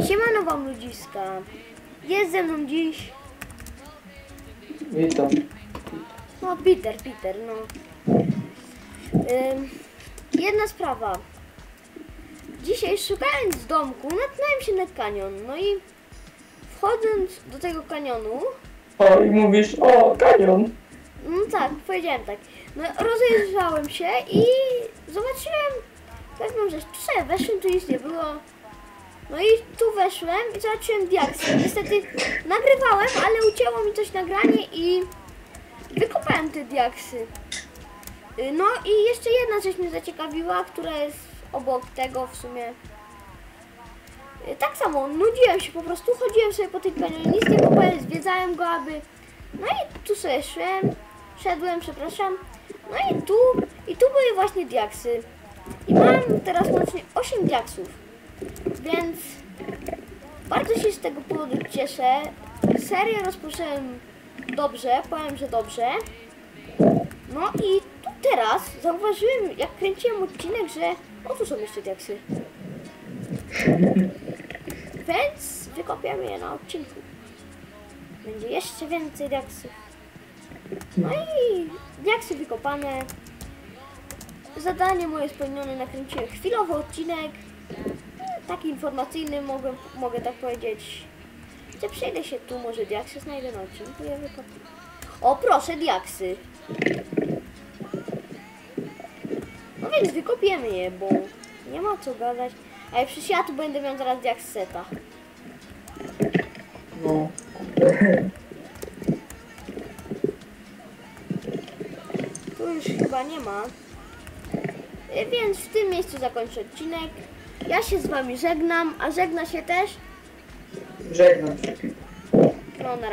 Siemano wam ludziska. Jest ze mną dziś, Witam. no Peter, Peter, no. Ym, jedna sprawa. Dzisiaj szukając domku, natknąłem się na kanion, no i wchodząc do tego kanionu, O, i mówisz, o, kanion. no tak, powiedziałem tak, no rozejrzałem się i zobaczyłem pewną rzecz. Sobie weszłem, tu nic nie było. No i tu weszłem i zobaczyłem diaksy. Niestety nagrywałem, ale ucięło mi coś nagranie i wykopałem te diaksy. Y, No i jeszcze jedna rzecz mnie zaciekawiła, która jest obok tego w sumie. Y, Tak samo, nudziłem się po prostu, chodziłem sobie po nic nie kopałem, zwiedzałem go, aby... No i tu sobie szłem, szedłem, przepraszam. No i tu, i tu były właśnie diaksy. I mam teraz łącznie 8 diaksów. Więc bardzo się z tego powodu cieszę. Serię rozpocząłem dobrze, powiem, że dobrze. No i tu teraz zauważyłem, jak kręciłem odcinek, że o tu są jeszcze diaksy. Więc wykopiamy je na odcinku. Będzie jeszcze więcej diaksów. No i diaksy wykopane. Zadanie moje spełnione, nakręciłem chwilowy odcinek. Taki informacyjny, mogę, mogę tak powiedzieć. Że przejdę się tu, może diaksy znajdę na odcinku, je wykopię. O proszę, diaksy. No więc wykopiemy je, bo nie ma co gadać. A jak przecież ja tu będę miał zaraz diaks seta. No. Tu już chyba nie ma. Y, Więc w tym miejscu zakończę odcinek. Ja się z wami żegnam, a żegna się też. Żegnam się. No na razie.